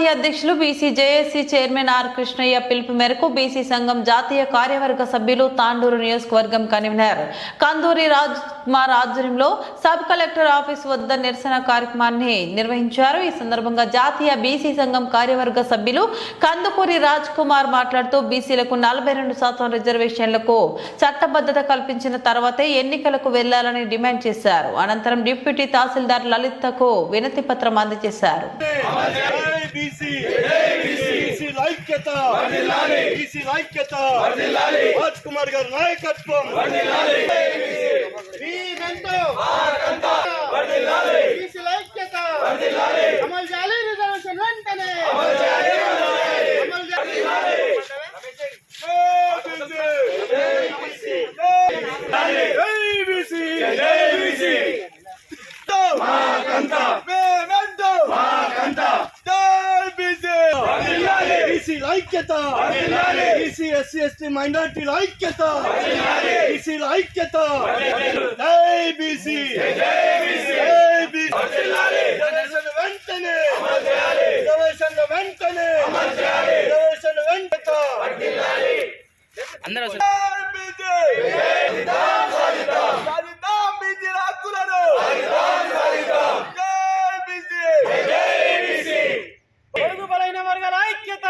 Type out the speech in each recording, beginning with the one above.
Party అధ్యక్షులు BC JAC chairman R Krishnaiah పిలుపు మేరకు బీసీ సంఘం జాతీయ కార్యవర్గ సభ్యులు తాండూరు నియోజకవర్గం కన్వీనర్. కందూరి రాజ్ కుమార్ ఆధ్వర్యంలో సబ్ కలెక్టర్ ఆఫీస్ వద్ద నిరసన కార్యక్రమాన్ని నిర్వహించారు. ఈ సందర్భంగా జాతీయ బీసీ సంఘం కార్యవర్గ సభ్యులు కందుకూరి రాజ్ కుమార్ మాట్లాడుతూ బీసీలకు నలభై రెండు శాతం రిజర్వేషన్లకు చట్టబద్ధత కల్పించిన తర్వాతే ఎన్నికలకు వెళ్ళాలని డిమాండ్ చేశారు. అనంతరం డిప్యూటీ తహసీల్దార్ లలితకు వినతి పత్రం అందజేశారు. జై బీసీ బీసీ ఐక్యత బీసీ ఐక్యత రాజ్ కుమార్ గారి నాయకత్వం బీసీల ఐక్యత అమలు చేయాలి రిజర్వేషన్ వెంటనే అమలు చేయాలి జై బీసీ జై బీసీ బీసీ ఐక్యత బీసీ ఎస్సీ ఎస్టీ మైనార్టీల ఐక్యత. బీసీ ఐక్యత. జై బీసీ జై బీసీ రిజర్వేషన్ వెంటనే. అందరూ సాధిద్దాం బీసీ హక్కులను జై బీసీ పొరుగు బలైన వర్గాల ఐక్యత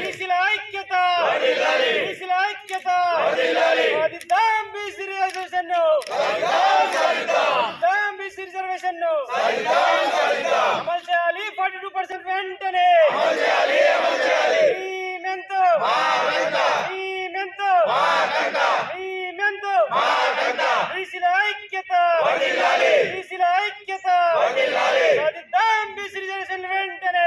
బీసీల ఐక్యత బీసీల ఐక్యత సాధిద్దాం బీసీ రిజర్వేషన్ సాధిద్దాం బీసీ రిజర్వేషన్ అమలు చేయాలి ఫార్టీ టూ పర్సెంట్ వెంటనే ఈ మెంతో ఈ మెంతో ఈ మెంతో బీసీల ఐక్యత బీసీల ఐక్యత. సాధిద్దాం బీసీ రిజర్వేషన్ వెంటనే.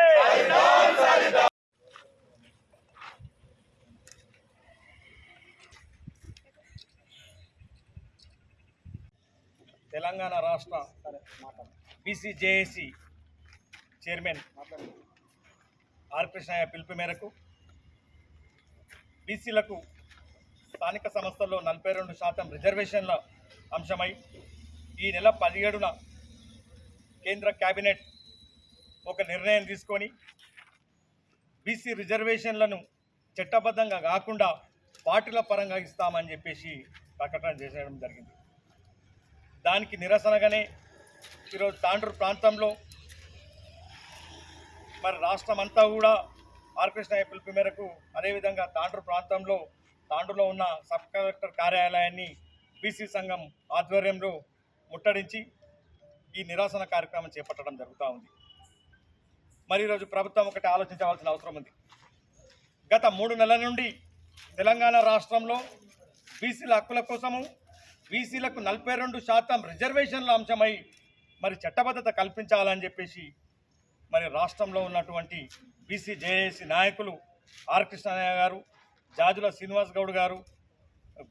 తెలంగాణ రాష్ట్ర బీసీజేఏసీ చైర్మన్ ఆర్ కృష్ణయ్య పిలుపు మేరకు బీసీలకు స్థానిక సంస్థల్లో నలభై రెండు శాతం రిజర్వేషన్ల అంశమై ఈ నెల పదిహేడున కేంద్ర కేబినెట్ ఒక నిర్ణయం తీసుకొని బీసీ రిజర్వేషన్లను చట్టబద్ధంగా కాకుండా పార్టీల పరంగా ఇస్తామని చెప్పేసి ప్రకటన చేసేయడం జరిగింది. దానికి నిరసనగానే ఈరోజు తాండ్రూరు ప్రాంతంలో మరి రాష్ట్రం అంతా కూడా ఆర్ పిలుపు మేరకు అదేవిధంగా తాండూరు ప్రాంతంలో తాండ్రులో ఉన్న సబ్ కలెక్టర్ కార్యాలయాన్ని బీసీ సంఘం ఆధ్వర్యంలో ముట్టడించి ఈ నిరసన కార్యక్రమం చేపట్టడం జరుగుతూ ఉంది. మరి ఈరోజు ప్రభుత్వం ఒకటి ఆలోచించవలసిన అవసరం ఉంది. గత మూడు నెలల నుండి తెలంగాణ రాష్ట్రంలో బీసీల హక్కుల కోసము బీసీలకు నలభై రెండు శాతం రిజర్వేషన్ల అంశమై మరి చట్టబద్ధత కల్పించాలని చెప్పేసి మరి రాష్ట్రంలో ఉన్నటువంటి బీసీ జేఏసీ నాయకులు ఆర్ కృష్ణయ్య గారు జాజుల శ్రీనివాస్ గౌడ్ గారు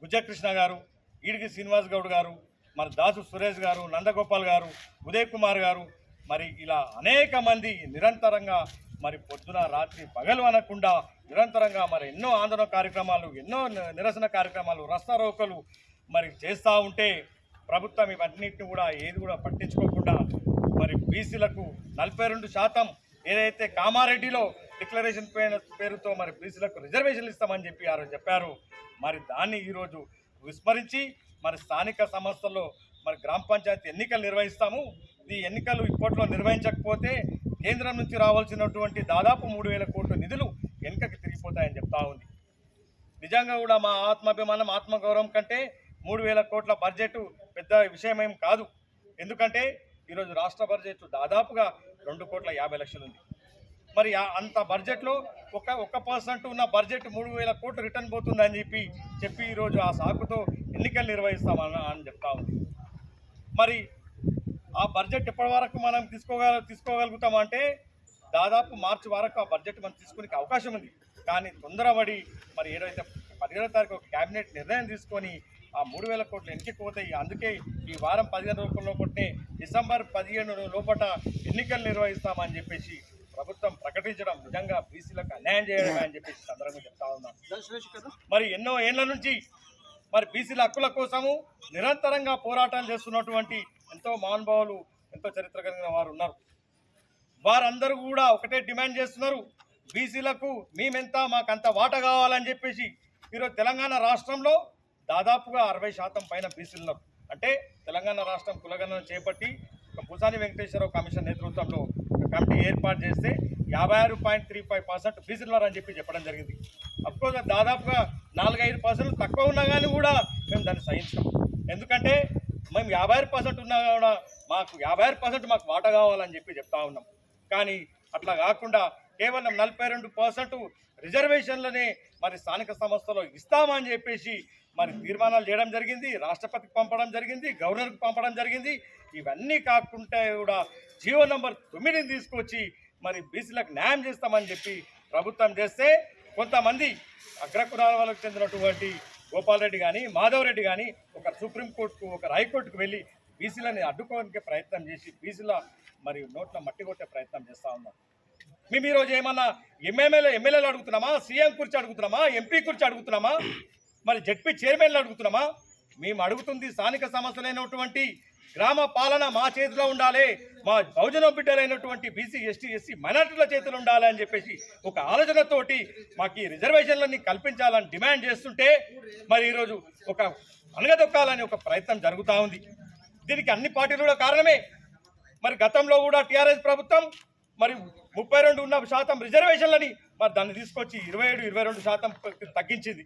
గుజకృష్ణ గారు ఈడికి శ్రీనివాస్ గౌడ్ గారు మరి దాసు సురేష్ గారు నందగోపాల్ గారు ఉదయ్ కుమార్ గారు మరి ఇలా అనేక మంది నిరంతరంగా మరి పొద్దున రాత్రి పగలు అనకుండా నిరంతరంగా మరి ఎన్నో ఆందోళన కార్యక్రమాలు ఎన్నో నిరసన కార్యక్రమాలు రస్తారోకలు మరి చేస్తూ ఉంటే ప్రభుత్వం ఇవన్నిటిని కూడా ఏది కూడా పట్టించుకోకుండా మరి బీసీలకు నలభై రెండు శాతం ఏదైతే కామారెడ్డిలో డిక్లరేషన్ పేరుతో మరి బీసీలకు రిజర్వేషన్లు ఇస్తామని చెప్పి ఆ చెప్పారు. మరి దాన్ని ఈరోజు విస్మరించి మరి స్థానిక సంస్థల్లో మరి గ్రామ పంచాయతీ ఎన్నికలు నిర్వహిస్తాము. ఈ ఎన్నికలు ఇప్పట్లో నిర్వహించకపోతే కేంద్రం నుంచి రావాల్సినటువంటి దాదాపు మూడు వేల కోట్ల నిధులు వెనుకకి తిరిగిపోతాయని చెప్తా ఉంది. నిజంగా కూడా మా ఆత్మాభిమానం ఆత్మగౌరవం కంటే మూడు వేల కోట్ల బడ్జెట్ పెద్ద విషయమేం కాదు. ఎందుకంటే ఈరోజు రాష్ట్ర బడ్జెట్ దాదాపుగా రెండు కోట్ల యాభై లక్షలు ఉంది మరి అంత బడ్జెట్లో ఒక ఒక పర్సెంట్ ఉన్న బడ్జెట్ మూడు వేల కోట్లు రిటర్న్ పోతుందని చెప్పి చెప్పి ఈరోజు ఆ సాకుతో ఎన్నికలు నిర్వహిస్తామని అని చెప్తా ఉంది. మరి ఆ బడ్జెట్ ఎప్పటి వరకు మనం తీసుకోగల తీసుకోగలుగుతామంటే దాదాపు మార్చి వరకు ఆ బడ్జెట్ మనం తీసుకునే అవకాశం ఉంది. కానీ తొందరపడి మరి ఏదైతే పదిహేడో తారీఖు ఒక క్యాబినెట్ నిర్ణయం తీసుకొని ఆ మూడు వేల కోట్లు ఎన్నికపోతాయి అందుకే ఈ వారం పదిహేను రూపంలో లోపటే డిసెంబర్ పదిహేను లోపల ఎన్నికలు నిర్వహిస్తామని చెప్పేసి ప్రభుత్వం ప్రకటించడం నిజంగా బీసీలకు అన్యాయం చేయడమే అని చెప్పేసి సందర్భంగా చెప్తా ఉన్నాను మరి ఎన్నో ఏళ్ళ నుంచి మరి బీసీల హక్కుల కోసము నిరంతరంగా పోరాటాలు చేస్తున్నటువంటి ఎంతో మహానుభావులు ఎంతో చరిత్ర కలిగిన వారు ఉన్నారు. వారందరూ కూడా ఒకటే డిమాండ్ చేస్తున్నారు. బీసీలకు మేమెంత మాకంత వాట కావాలని చెప్పేసి ఈరోజు తెలంగాణ రాష్ట్రంలో దాదాపుగా అరవై శాతం పైన బీసీలు ఉన్నారు. అంటే తెలంగాణ రాష్ట్రం కులగణన చేపట్టి ఒక వెంకటేశ్వరరావు కమిషన్ నేతృత్వంలో కమిటీ ఏర్పాటు చేస్తే యాభై ఆరు పాయింట్ త్రీ ఫైవ్ పర్సెంట్ బీసీలు అని చెప్పి చెప్పడం జరిగింది. అఫ్కోర్స్ దాదాపుగా నాలుగైదు పర్సెంట్ తక్కువ ఉన్నా కానీ కూడా మేము దాన్ని సహించాం ఎందుకంటే మేము యాభై ఆరు పర్సెంట్ ఉన్నా కూడా మాకు యాభై ఆరు పర్సెంట్ మాకు వాటా కావాలని చెప్పి చెప్తా ఉన్నాం. కానీ అట్లా కాకుండా కేవలం నలభై రెండు పర్సెంట్ రిజర్వేషన్లనే మరి స్థానిక సంస్థలో ఇస్తామని చెప్పేసి మరి తీర్మానాలు చేయడం జరిగింది రాష్ట్రపతికి పంపడం జరిగింది గవర్నర్కి పంపడం జరిగింది. ఇవన్నీ కాకుండా కూడా జీవో నంబర్ తొమ్మిదిని తీసుకొచ్చి మరి బీసీలకు న్యాయం చేస్తామని చెప్పి ప్రభుత్వం చేస్తే కొంతమంది అగ్రకులాల వాళ్ళకు చెందినటువంటి గోపాల్ రెడ్డి కానీ మాధవరెడ్డి కానీ ఒక సుప్రీంకోర్టుకు ఒక హైకోర్టుకు వెళ్ళి బీసీలని అడ్డుకోవడానికి ప్రయత్నం చేసి బీసీల మరి నోట్ల మట్టి కొట్టే ప్రయత్నం చేస్తూ ఉన్నారు. మేము ఈరోజు ఏమన్నా ఎంఎంఎల్ఏ ఎమ్మెల్యేలు అడుగుతున్నామా? సీఎం గురించి అడుగుతున్నామా? ఎంపీ గురించి అడుగుతున్నామా? మరి జడ్పీ చైర్మన్లు అడుగుతున్నామా? మేము అడుగుతుంది స్థానిక సమస్యలైనటువంటి గ్రామ పాలన మా చేతిలో ఉండాలి మా బహుజన బిడ్డలైనటువంటి బీసీ ఎస్టీ ఎస్సీ మైనార్టీల చేతిలో ఉండాలి అని చెప్పేసి ఒక ఆలోచనతోటి మాకు ఈ రిజర్వేషన్లన్నీ కల్పించాలని డిమాండ్ చేస్తుంటే మరి ఈరోజు ఒక అనగదొక్కాలని ఒక ప్రయత్నం జరుగుతూ ఉంది. దీనికి అన్ని పార్టీలు కూడా కారణమే. మరి గతంలో కూడా టీఆర్ఎస్ ప్రభుత్వం మరి ముప్పై రెండు ఉన్న శాతం రిజర్వేషన్లని మరి దాన్ని తీసుకొచ్చి ఇరవై ఏడు ఇరవై రెండు శాతం తగ్గించింది.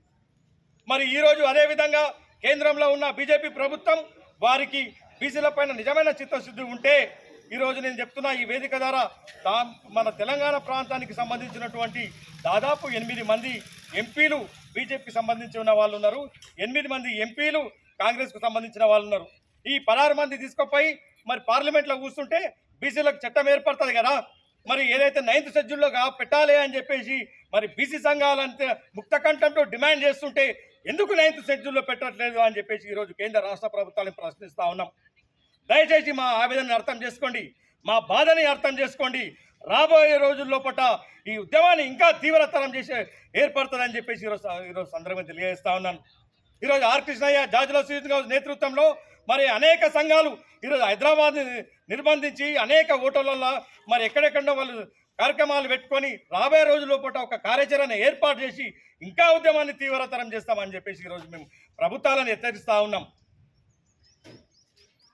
మరి ఈరోజు అదేవిధంగా కేంద్రంలో ఉన్న బీజేపీ ప్రభుత్వం వారికి బీసీల పైన నిజమైన చిత్తశుద్ధి ఉంటే ఈరోజు నేను చెప్తున్నా ఈ వేదిక ద్వారా దా మన తెలంగాణ ప్రాంతానికి సంబంధించినటువంటి దాదాపు ఎనిమిది మంది ఎంపీలు బీజేపీకి సంబంధించి ఉన్న వాళ్ళు ఉన్నారు. ఎనిమిది మంది ఎంపీలు కాంగ్రెస్కు సంబంధించిన వాళ్ళు ఉన్నారు. ఈ పదహారు మంది తీసుకుపోయి మరి పార్లమెంట్లో కూర్చుంటే బీసీలకు చట్టం ఏర్పడుతుంది కదా? మరి ఏదైతే నైన్త్ షెడ్యూల్లో పెట్టాలి అని చెప్పేసి మరి బీసీ సంఘాలంతా ముక్త కంఠంతో డిమాండ్ చేస్తుంటే ఎందుకు నైన్త్ షెడ్యూల్లో పెట్టట్లేదు అని చెప్పేసి ఈరోజు కేంద్ర రాష్ట్ర ప్రభుత్వాలను ప్రశ్నిస్తూ ఉన్నాం. దయచేసి మా ఆవేదనని అర్థం చేసుకోండి మా బాధని అర్థం చేసుకోండి. రాబోయే రోజుల్లో పట్ల ఈ ఉద్యమాన్ని ఇంకా తీవ్రతరం చేసే ఏర్పడుతుందని చెప్పేసి ఈరోజు ఈరోజు సందర్భంగా తెలియజేస్తా ఉన్నాను. ఈరోజు ఆర్ కృష్ణయ్య జాజుల శ్రీనివాస్ నేతృత్వంలో మరి అనేక సంఘాలు ఈరోజు హైదరాబాద్ నిర్బంధించి అనేక ఓటర్లలో మరి ఎక్కడెక్కడో వాళ్ళు కార్యక్రమాలు పెట్టుకొని రాబోయే రోజుల్లో పూట ఒక కార్యాచరణ ఏర్పాటు చేసి ఇంకా ఉద్యమాన్ని తీవ్రతరం చేస్తామని చెప్పేసి ఈరోజు మేము ప్రభుత్వాలను హెచ్చరిస్తూ ఉన్నాం.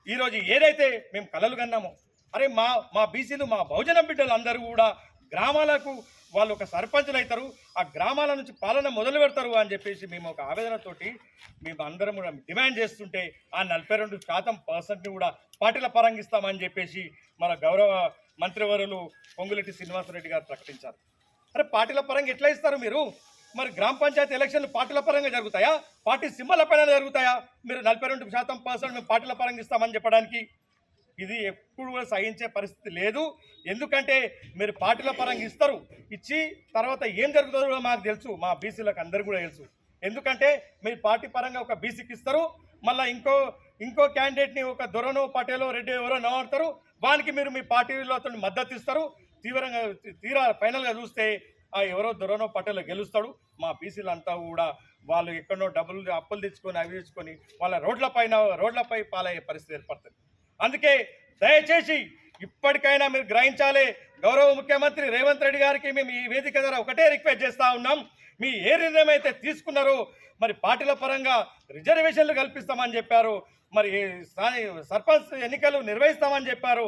ఈరోజు ఏదైతే మేము కలలు కన్నామో అరే మా మా బీసీలు మా బహుజన బిడ్డలు అందరూ కూడా గ్రామాలకు వాళ్ళు ఒక సర్పంచులు అవుతారు ఆ గ్రామాల నుంచి పాలన మొదలు పెడతారు అని చెప్పేసి మేము ఒక ఆవేదనతోటి మేము అందరం కూడా డిమాండ్ చేస్తుంటే ఆ నలభై రెండు శాతం పర్సెంట్ని కూడా పార్టీల పరంగిస్తామని చెప్పేసి మన గౌరవ మంత్రివర్యులు పొంగులెట్టి శ్రీనివాసరెడ్డి గారు ప్రకటించారు. అరే పార్టీల పరంగా ఎట్లా ఇస్తారు మీరు? మరి గ్రామ పంచాయతీ ఎలక్షన్లు పార్టీల పరంగా జరుగుతాయా? పార్టీ సింబల పైన జరుగుతాయా? మీరు నలభై రెండు శాతం పర్సెంట్ మేము పార్టీల పరంగా ఇస్తామని చెప్పడానికి ఇది ఎప్పుడు కూడా సహించే పరిస్థితి లేదు. ఎందుకంటే మీరు పార్టీల పరంగా ఇస్తారు ఇచ్చి తర్వాత ఏం జరుగుతుందో కూడా మాకు తెలుసు మా బీసీలకు అందరు కూడా తెలుసు. ఎందుకంటే మీరు పార్టీ పరంగా ఒక బీసీకి ఇస్తారు మళ్ళీ ఇంకో ఇంకో క్యాండిడేట్ని ఒక దొరనో పటేలో రెడ్డి ఎవరో నవ్వుతారు వానికి మీరు మీ పార్టీలో అతను మద్దతు ఇస్తారు. తీవ్రంగా తీరా ఫైనల్గా చూస్తే ఆ ఎవరో దొరనో పటేలో గెలుస్తాడు. మా బీసీలు అంతా కూడా వాళ్ళు ఎక్కడో డబ్బులు అప్పులు తెచ్చుకొని అవి తెచ్చుకొని వాళ్ళ రోడ్లపైన రోడ్లపై పాలయ్యే పరిస్థితి ఏర్పడుతుంది. అందుకే దయచేసి ఇప్పటికైనా మీరు గ్రహించాలి. గౌరవ ముఖ్యమంత్రి రేవంత్ రెడ్డి గారికి మేము ఈ వేదిక ద్వారా ఒకటే రిక్వెస్ట్ చేస్తూ ఉన్నాం. మీ ఏ నిర్ణయం అయితే తీసుకున్నారో మరి పార్టీల పరంగా రిజర్వేషన్లు కల్పిస్తామని చెప్పారు. మరి సర్పంచ్ ఎన్నికలు నిర్వహిస్తామని చెప్పారు.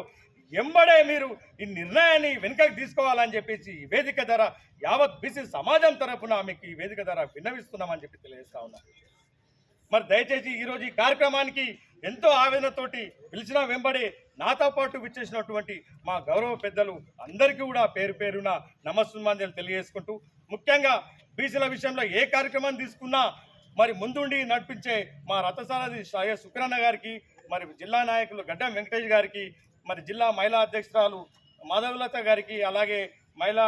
ఎంబడే మీరు ఈ నిర్ణయాన్ని వెనుకకు తీసుకోవాలని చెప్పేసి ఈ వేదిక ధర యావత్ బీసీ సమాజం తరఫున మీకు ఈ వేదిక ధర విన్నవిస్తున్నామని చెప్పి తెలియజేస్తా ఉన్నాను మరి దయచేసి ఈరోజు ఈ కార్యక్రమానికి ఎంతో ఆవేదనతోటి పిలిచిన వెంబడి నాతో పాటు విచ్చేసినటువంటి మా గౌరవ పెద్దలు అందరికీ కూడా పేరు పేరున నమస్సుమాంజలు తెలియజేసుకుంటూ ముఖ్యంగా బీసీల విషయంలో ఏ కార్యక్రమం తీసుకున్నా మరి ముందుండి నడిపించే మా రథసారథి సాయ శుక్రన్న గారికి మరి జిల్లా నాయకులు గడ్డం వెంకటేష్ గారికి మరి జిల్లా మహిళా అధ్యక్షురాలు మాధవలత గారికి అలాగే మహిళా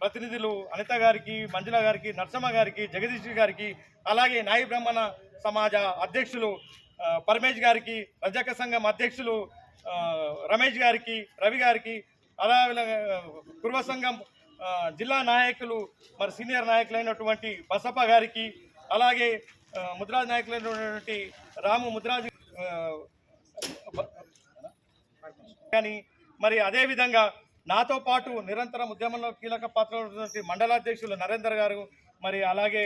ప్రతినిధులు అనిత గారికి మంజుల గారికి నరసమ్మ గారికి జగదీష్ గారికి అలాగే నాయి బ్రహ్మణ సమాజ అధ్యక్షులు పరమేష్ గారికి రజక సంఘం అధ్యక్షులు రమేష్ గారికి రవి గారికి అలాగే కుర్వ సంఘం జిల్లా నాయకులు మరి సీనియర్ నాయకులైనటువంటి బసప్ప గారికి అలాగే ముద్రాజ్ నాయకులైనటువంటి రాము ముద్రాజ్ కానీ మరి అదేవిధంగా నాతో పాటు నిరంతరం ఉద్యమంలో కీలక పాత్ర ఉన్నటువంటి మండలాధ్యక్షులు నరేందర్ గారు మరి అలాగే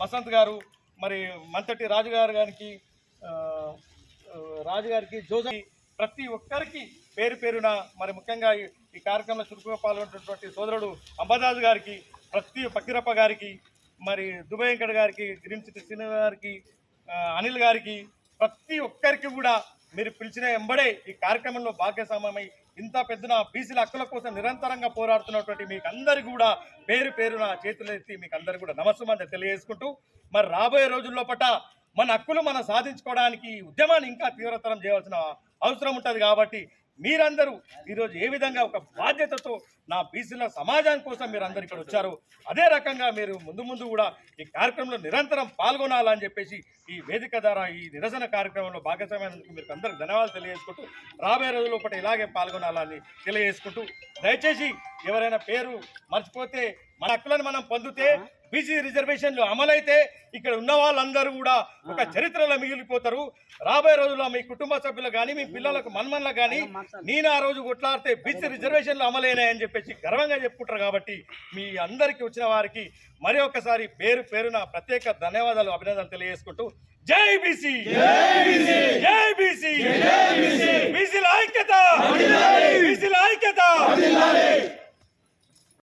బసంత్ గారు మరి మంతటి రాజు గారు గారికి రాజుగారికి రాజు గారికి జోజి ప్రతి ఒక్కరికి పేరు పేరున మరి ముఖ్యంగా ఈ- కార్యక్రమంలో చురుకుగా పాల్గొంటున్నటువంటి సోదరుడు అంబదాజు గారికి ప్రతి ఫకీరప్ప గారికి మరి దుబాయ్ వెంకట గారికి గ్రీన్ సిటీ శ్రీను గారికి అనిల్ గారికి ప్రతి ఒక్కరికి కూడా మీరు పిలిచిన ఎంబడే ఈ కార్యక్రమంలో భాగస్వామ్యమై ఇంత పెద్దన బీసీల హక్కుల కోసం నిరంతరంగా పోరాడుతున్నటువంటి మీకు అందరికీ కూడా పేరు పేరున చేతులు ఎత్తి మీకు అందరికీ కూడా నమస్సుమంది తెలియజేసుకుంటూ మరి రాబోయే రోజుల్లో పట మన హక్కులు మనం సాధించుకోవడానికి ఈ ఉద్యమాన్ని ఇంకా తీవ్రతరం చేయవలసిన అవసరం ఉంటుంది కాబట్టి మీరందరూ ఈరోజు ఏ విధంగా ఒక బాధ్యతతో నా బీసీల సమాజం కోసం మీరు అందరు ఇక్కడ వచ్చారు. అదే రకంగా మీరు ముందు ముందు కూడా ఈ కార్యక్రమంలో నిరంతరం పాల్గొనాలని చెప్పేసి ఈ వేదిక ద్వారా ఈ నిరసన కార్యక్రమంలో భాగస్వామ్యానికి మీకు అందరికి ధన్యవాదాలు తెలియజేసుకుంటూ రాబోయే రోజుల్లో ఒకటి ఇలాగే పాల్గొనాలని తెలియజేసుకుంటూ దయచేసి ఎవరైనా పేరు మర్చిపోతే మన హక్కులను మనం పొందితే బీసీ రిజర్వేషన్లు అమలైతే ఇక్కడ ఉన్న వాళ్ళందరూ కూడా ఒక చరిత్రలో మిగిలిపోతారు. రాబోయే రోజుల్లో మీ కుటుంబ సభ్యులు కానీ మీ పిల్లలకు మన్మన్లకు కానీ నేను ఆ రోజు కొట్లాడితే బీసీ రిజర్వేషన్లు అమలైనాయని చెప్పేసి గర్వంగా చెప్పుకుంటారు కాబట్టి మీ అందరికీ వచ్చిన వారికి మరి ఒకసారి పేరు పేరున ప్రత్యేక ధన్యవాదాలు అభినందనలు తెలియజేసుకుంటూ జై బీసీ! జై బీసీ! బీసీల ఐక్యత! బీసీల ఐక్యత!